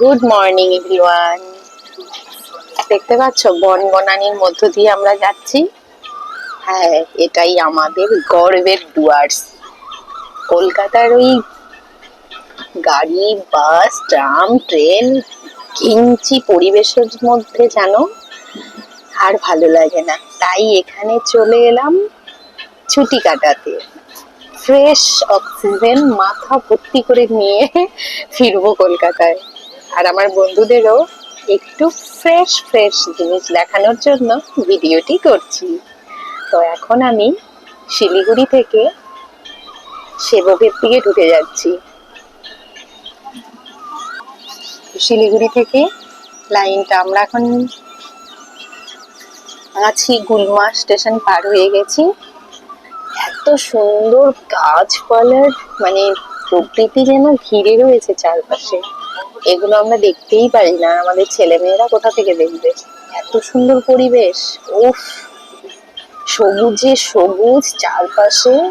Good morning everyone দেখতে পাচ্ছ বন বনানির মধ্য দিয়ে আমরা যাচ্ছি। হ্যাঁ এটাই আমাদের গর্বের ডুয়ার্স কলকাতার ওই গাড়ি, বাস, ট্রাম, ট্রেন, কিঞ্চি পরিবেশের মধ্যে যেন আর ভালো লাগে না। তাই এখানে চলে এলাম ছুটি কাটাতে। ফ্রেশ অক্সিজেন, মাথা ভর্তি করে নিয়ে ফিরবো কলকাতায়। আর আমার বন্ধুদেরও একটু ফ্রেশ ফ্রেশ জিনিস দেখানোর জন্য ভিডিওটি করছি। তো এখন আমি শিলিগুড়ি থেকে সেবকের দিকে ঢুকে যাচ্ছি। শিলিগুড়ি থেকে লাইনটা আমরা এখন আছি গুলমা স্টেশন পার হয়ে গেছি। এত সুন্দর গাছপালার মানে প্রকৃতি যেন ঘিরে রয়েছে চারপাশে। এগুলো আমরা দেখতেই পারি না। আমাদের ছেলেমেয়েরা কোথা থেকে দেখবে? এত সুন্দর পরিবেশ। উফ! সবুজে সবুজ, চারপাশে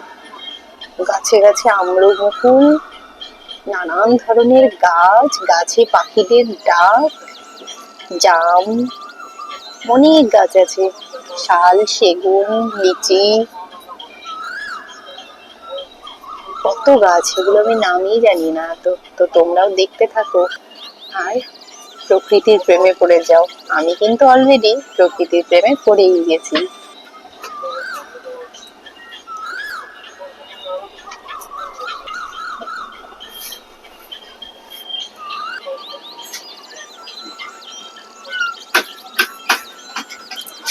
গাছে গাছে আম্রমুকুল, নানান ধরনের গাছ, গাছে পাখিদের ডাক, জাম, অনেক গাছ আছে। শাল, সেগুন, লিচি কত গাছ এগুলো আমি নামই জানি না। তো তো তোমরাও দেখতে থাকো। আর প্রকৃতির প্রেমে পড়ে যাও। আমি কিন্তু অলরেডি প্রকৃতির প্রেমে পড়েই গেছি।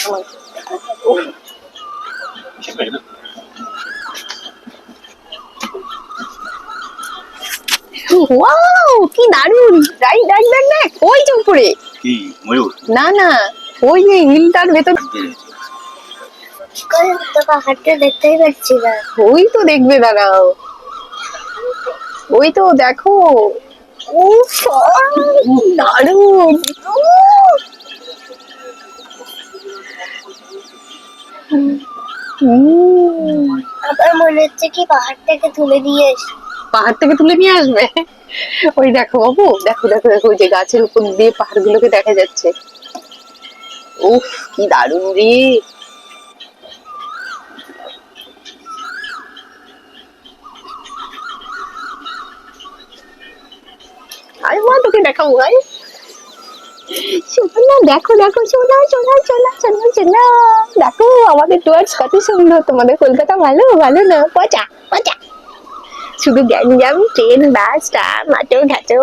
আমার- ওয়াও কি দারুণ। দেখ দেখ দেখ দেখ ওই যে উপরে। কি ময়ূর? না না ওই যে হিলটার ভেতর। তো পাহাড়টা দেখতেই পাচ্ছি না। ওই তো দেখবে দাঁড়াও ওই তো দেখো। ও দারুণ। আবার মনে হচ্ছে কি পাহাড়টাকে তুলে দিয়ে এসে পাহাড় থেকে তুলে নিয়ে আসবে? ওই দেখো বাবু, দেখো দেখো দেখো যে গাছের উপর দিয়ে পাহাড় গুলোকে দেখা যাচ্ছে। উফ, কি দারুণ রে। আরে মা, তোকে দেখাবো ভাই। সোনা, দেখো দেখো, সোনা সোনা সোনা সোনা সোনা। দেখো, আমাদের টুয়ার্স কত সুন্দর, তোমাদের কলকাতা ভালো ভালো না? পচা পচা। শুধু গ্যাঞ্জাম ট্রেন বাস ট্রাম মাটো ঘাটো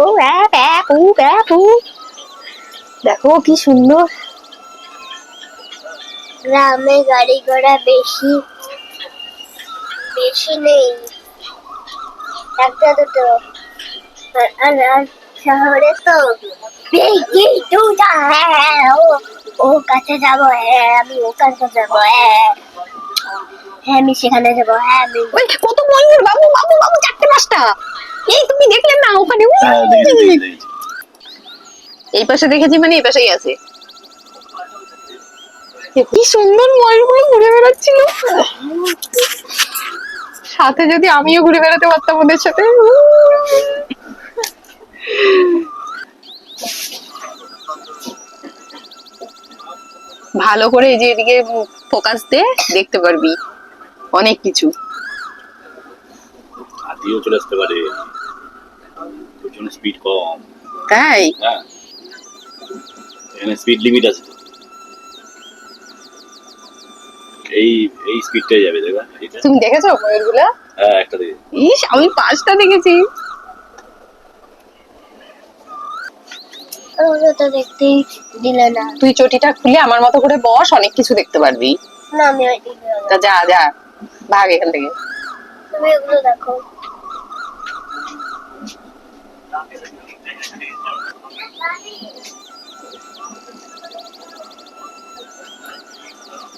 দেখো কি সুন্দর। গ্রামে গাড়ি ঘোড়া বেশি বেশি নেই। একটা দুটো। শহরে তো দুটা হ্যাঁ ও ও কাছে যাব হ্যাঁ আমি ও কাছে যাব হ্যাঁ। হ্যাঁ আমি সেখানে যাব হ্যাঁ আমি বাবু বাবু বাবু চারটে পাঁচটা। এই তুমি দেখলে না ওখানে? হ্যাঁ এই পাশে দেখেছি মানে এই পাশেই আছে। কি সুন্দর ময়ূরগুলো ঘুরে বেড়াচ্ছিল। সাথে যদি আমিও ঘুরে বেড়াতে পারতাম ওদের সাথে। ভালো করে এই যে এদিকে ফোকাস দে দেখতে পারবি। অনেক কিছু। হাতিও চলে আসতে পারে। ওর জন্য স্পিড কম। তাই? হ্যাঁ। এখানে স্পিড লিমিট আছে। এই এই স্পিডটাই যাবে দেখবা? তুমি দেখেছ ময়ূরগুলা হ্যাঁ একটা ইস আমি পাঁচটা দেখেছি। ওগুলো তো দেখতেই দিলে না। তুই চটিটা খুলে আমার মতো করে বস অনেক কিছু দেখতে পারবি। না আমি। তা যা যা। ভাগ এখান থেকে। তুমি এগুলো দেখো।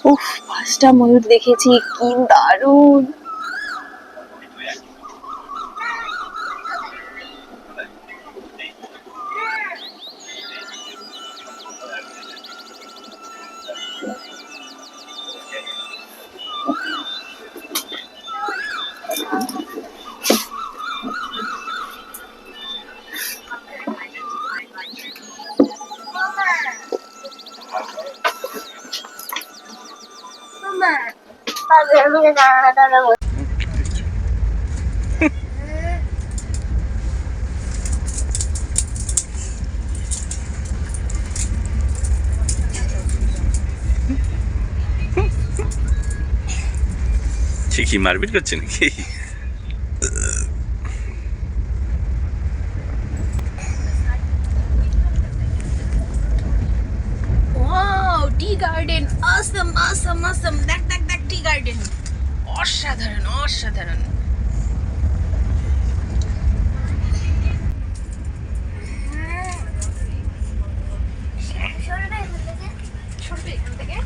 উফ পাঁচটা ময়ূর দেখেছি কি দারুণ। কি মারপিট করছে নাকি? টি গার্ডেন দেখ দেখ দেখ টি গার্ডেন অসাধারণ অসাধারণ। সরবে এখান থেকে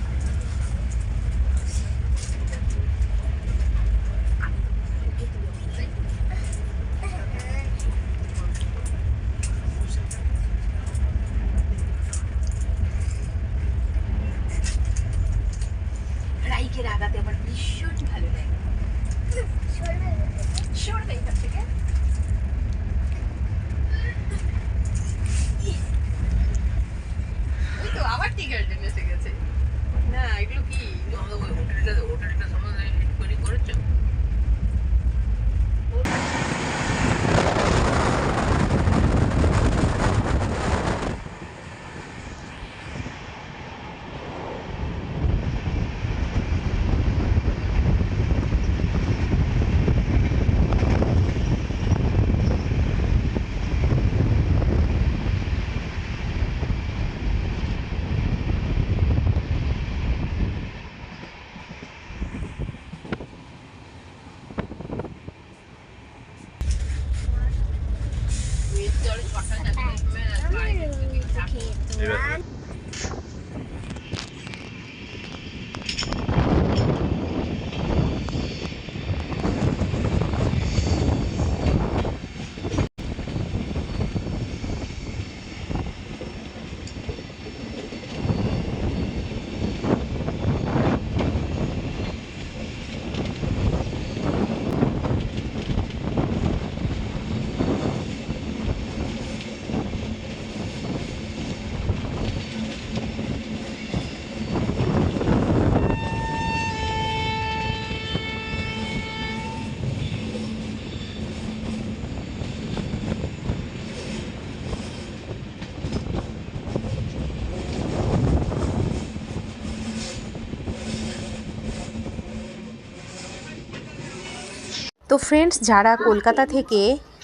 তো ফ্রেন্ডস যারা কলকাতা থেকে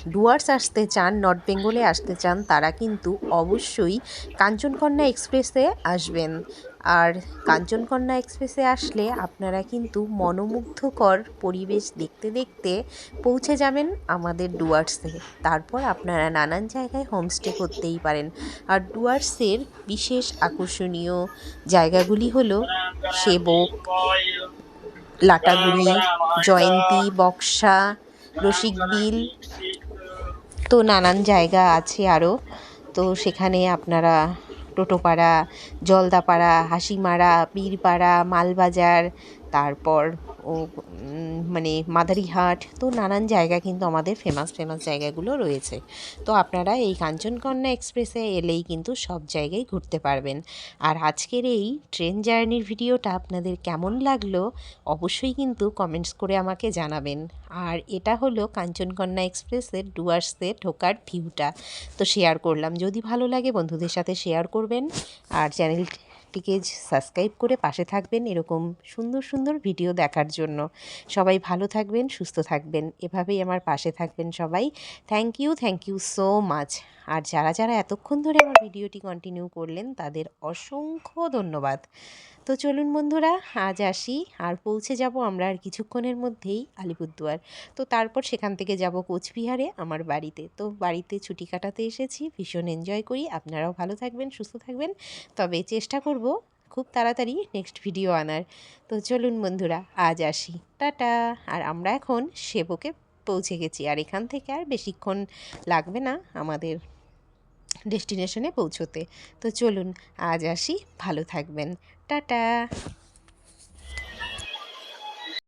ডুয়ার্স আসতে চান নর্থ বেঙ্গলে আসতে চান, তারা কিন্তু অবশ্যই কাঞ্চনকন্যা এক্সপ্রেসে আসবেন। আর কাঞ্চনকন্যা এক্সপ্রেসে আসলে আপনারা কিন্তু মনোমুগ্ধকর পরিবেশ দেখতে দেখতে পৌঁছে যাবেন আমাদের ডুয়ার্সে। তারপর আপনারা নানান জায়গায় হোমস্টে করতেই পারেন। আর ডুয়ার্সের বিশেষ আকর্ষণীয় জায়গাগুলি হলো সেবক লাটাগুড়ি জয়ন্তী বক্সা রসিকবিল তো নানান জায়গা আছে আরও তো সেখানে আপনারা টোটোপাড়া জলদাপাড়া হাসিমারা বীরপাড়া মালবাজার তারপর ও মানে মাদারিহাট, তো নানান জায়গা কিন্তু আমাদের ফেমাস ফেমাস জায়গাগুলো রয়েছে। তো আপনারা এই কাঞ্চনকন্যা এক্সপ্রেসে এলেই কিন্তু সব জায়গায় ঘুরতে পারবেন। আর আজকের এই ট্রেন জার্নির ভিডিওটা আপনাদের কেমন লাগল, অবশ্যই কিন্তু কমেন্টস করে আমাকে জানাবেন। আর এটা হলো কাঞ্চনকন্যা এক্সপ্রেসের ডুয়ার্সে ঢোকার ভিউটা তো শেয়ার করলাম। যদি ভালো লাগে বন্ধুদের সাথে শেয়ার করবেন। আর চ্যানেলটিকে সাবস্ক্রাইব করে পাশে থাকবেন এরকম সুন্দর সুন্দর ভিডিও দেখার জন্য। সবাই ভালো থাকবেন, সুস্থ থাকবেন। এভাবেই আমার পাশে থাকবেন সবাই। Thank you thank you so much আর যারা যারা এতক্ষণ ধরে আমার ভিডিওটি কন্টিনিউ করলেন, তাদের অসংখ্য ধন্যবাদ। তো চলুন বন্ধুরা, আজ আসি। আর পৌঁছে যাব আমরা আর কিছুক্ষণের মধ্যেই আলিপুরদুয়ার। তো তারপর সেখান থেকে যাব কোচবিহারে, আমার বাড়িতে। তো বাড়িতে ছুটি কাটাতে এসেছি, ভীষণ এনজয় করি। আপনারাও ভালো থাকবেন, সুস্থ থাকবেন। তবে চেষ্টা করব খুব তাড়াতাড়ি নেক্সট ভিডিও আনার। তো চলুন বন্ধুরা, আজ আসি। টাটা। আর আমরা এখন সেবকে পৌঁছে গেছি। আর এখান থেকে আর বেশিক্ষণ লাগবে না আমাদের ডেস্টিনেশনে পৌঁছোতে। তো চলুন, আজ আসি। ভালো থাকবেন। টাটা।